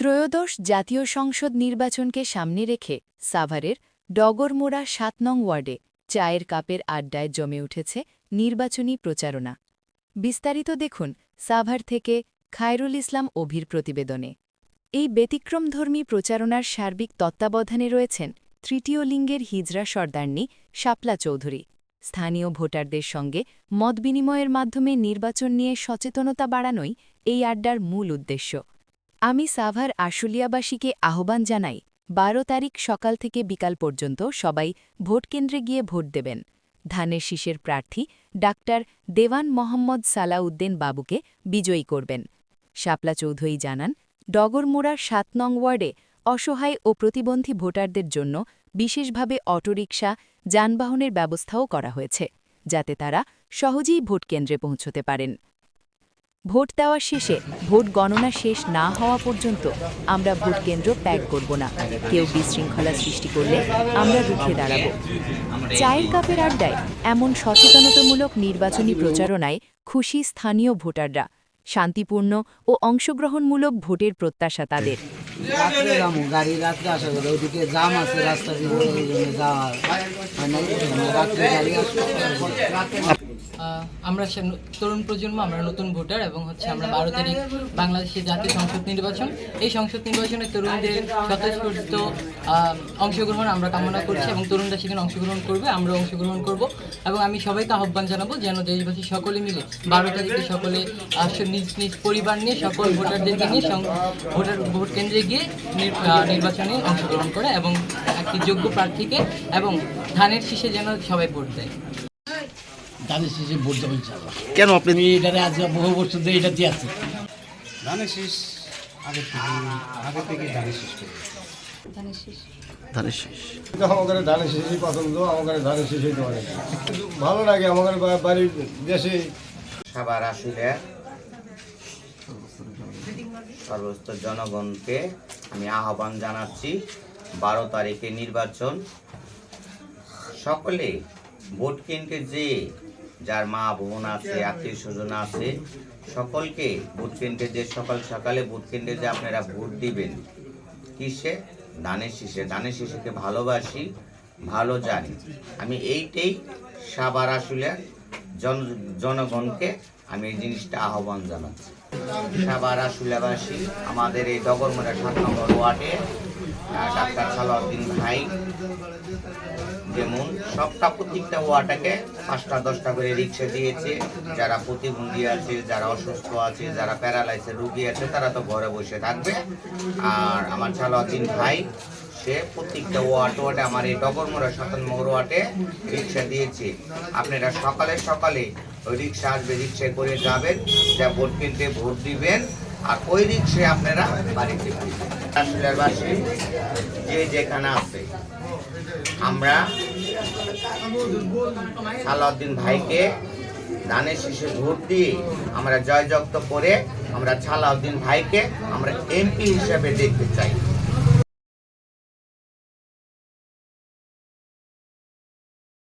ত্রয়োদশ জাতীয় সংসদ নির্বাচনকে সামনে রেখে সাভারের ডগরমোড়া সাত নং ওয়ার্ডে চায়ের কাপের আড্ডায় জমে উঠেছে নির্বাচনী প্রচারণা। বিস্তারিত দেখুন সাভার থেকে খায়রুল ইসলাম অভির প্রতিবেদনে। এই ব্যতিক্রমধর্মী প্রচারণার সার্বিক তত্ত্বাবধানে রয়েছেন তৃতীয় লিঙ্গের হিজরা সর্দারনি শাপলা চৌধুরী। স্থানীয় ভোটারদের সঙ্গে মতবিনিময়ের মাধ্যমে নির্বাচন নিয়ে সচেতনতা বাড়ানোই এই আড্ডার মূল উদ্দেশ্য। আমি সাভার আশুলিয়াবাসীকে আহ্বান জানাই, বারো তারিখ সকাল থেকে বিকাল পর্যন্ত সবাই ভোটকেন্দ্রে গিয়ে ভোট দেবেন। ধানের শীষের প্রার্থী ডাক্তার দেওয়ান মোহাম্মদ সালাউদ্দিন বাবুকে বিজয়ী করবেন। শাপলা চৌধুরী জানান, ডগরমোড়ার সাত নং ওয়ার্ডে অসহায় ও প্রতিবন্ধী ভোটারদের জন্য বিশেষভাবে অটোরিকশা, যানবাহনের ব্যবস্থাও করা হয়েছে, যাতে তারা সহজেই ভোটকেন্দ্রে পৌঁছতে পারেন। ভোট দেওয়া শেষে ভোট গণনা শেষ না হওয়া পর্যন্ত আমরা ভোটকেন্দ্র ত্যাগ করব না। কেউ বিশৃঙ্খলা সৃষ্টি করলে আমরা রুখে দাঁড়াব। চায়ের কাপের আড্ডায় এমন সচেতনতামূলক নির্বাচনী প্রচারণায় খুশি স্থানীয় ভোটাররা, শান্তিপূর্ণ ও অংশগ্রহণমূলক ভোটের প্রত্যাশা তাদের। আমরা তরুণ প্রজন্ম আমরা নতুন ভোটার এবং হচ্ছে আমরা বারো তারিখ বাংলাদেশের জাতীয় সংসদ নির্বাচন। এই সংসদ নির্বাচনে তরুণদের স্বতঃস্ফূর্ত অংশগ্রহণ আমরা কামনা করছি এবং তরুণরা সেখানে অংশগ্রহণ করবে আমরা অংশগ্রহণ করব। এবং আমি সবাইকে আহ্বান জানাব যেন দেশবাসী সকলে মিলে বারো তারিখে সকলে নিজ নিজ পরিবার নিয়ে সকল ভোটারদেরকে নিয়ে ভোটার ভোট কেন্দ্রে গিয়ে নির্বাচনে অংশগ্রহণ করে এবং একটি যোগ্য প্রার্থীকে এবং ধানের শীষে যেন সবাই ভোট দেয়। ধানের শীষে ভোট দেবো ইনশাল্লাহ কেন আপনি আমি এটারে আজকে বহু বছর ধরে এটা দিয়ে আছি। ধানের শীষ আগে থেকে আগে থেকে ধানের শীষ করি ধানের শেষ। তো আমাদের ধানের শীষই পছন্দ আমাদের ধানের শীষই তো ভালো লাগে আমাদের বাড়ির দেশে। সাবার আসলে সর্বস্ত জনগণকে আমি আহ্বান জানাচ্ছি বারো তারিখে নির্বাচন। সকলে ভোট কিনতে যে যার মা, বোন আছে, আত্মীয় স্বজন আছে, সকলকে ভোট কেন্দ্রে যে সকাল সকালে ভোট কেন্দ্রে যে আপনারা ভোট দিবেন। কিসে? ধানের শীষে। ধানের শিশুকে ভালোবাসি, ভালো জানি। আমি এইটাই সাবার আসলে জন, জনগণকে আমি এই জিনিসটা আহ্বান জানাচ্ছি। সাবার আসুলাবাসী, আমাদের এই ডগরমোড়া সাত নম্বর ওয়ার্ডে ডাক্তার সালাউদ্দিন ভাই, যেমন সবটা প্রত্যেকটা ওয়ার্ডটাকে পাঁচটা, দশটা করে রিক্সা দিয়েছে। যারা প্রতিবন্ধী আছে, যারা অসুস্থ আছে, যারা প্যারালাইসের রুগী আছে, তারা তো ঘরে বসে থাকবে। আর আমার সালাউদ্দিন ভাই, সে প্রত্যেকটা ওয়ার্ড, ওয়ার্ডে আমার এই ডগরমোড়া সাতান্ন নম্বর ওয়ার্ডে রিক্সা দিয়েছে। আপনারা সকালে সকালে ওই রিক্সা আসবে, রিক্সায় করে যাবেন, যা ভোট কিনতে ভোট দিবেন, আর ওই রিক্সায় আপনারা বাড়িতে ফিরবেন। আসলের বাসী, যে যেখানে আছে। আমরা সালাউদ্দিন ভাইকে ধানের শীষে ভোট দিয়ে আমরা জয়যুক্ত করে আমরা সালাউদ্দিন ভাইকে আমরা এমপি হিসেবে দেখতে চাই।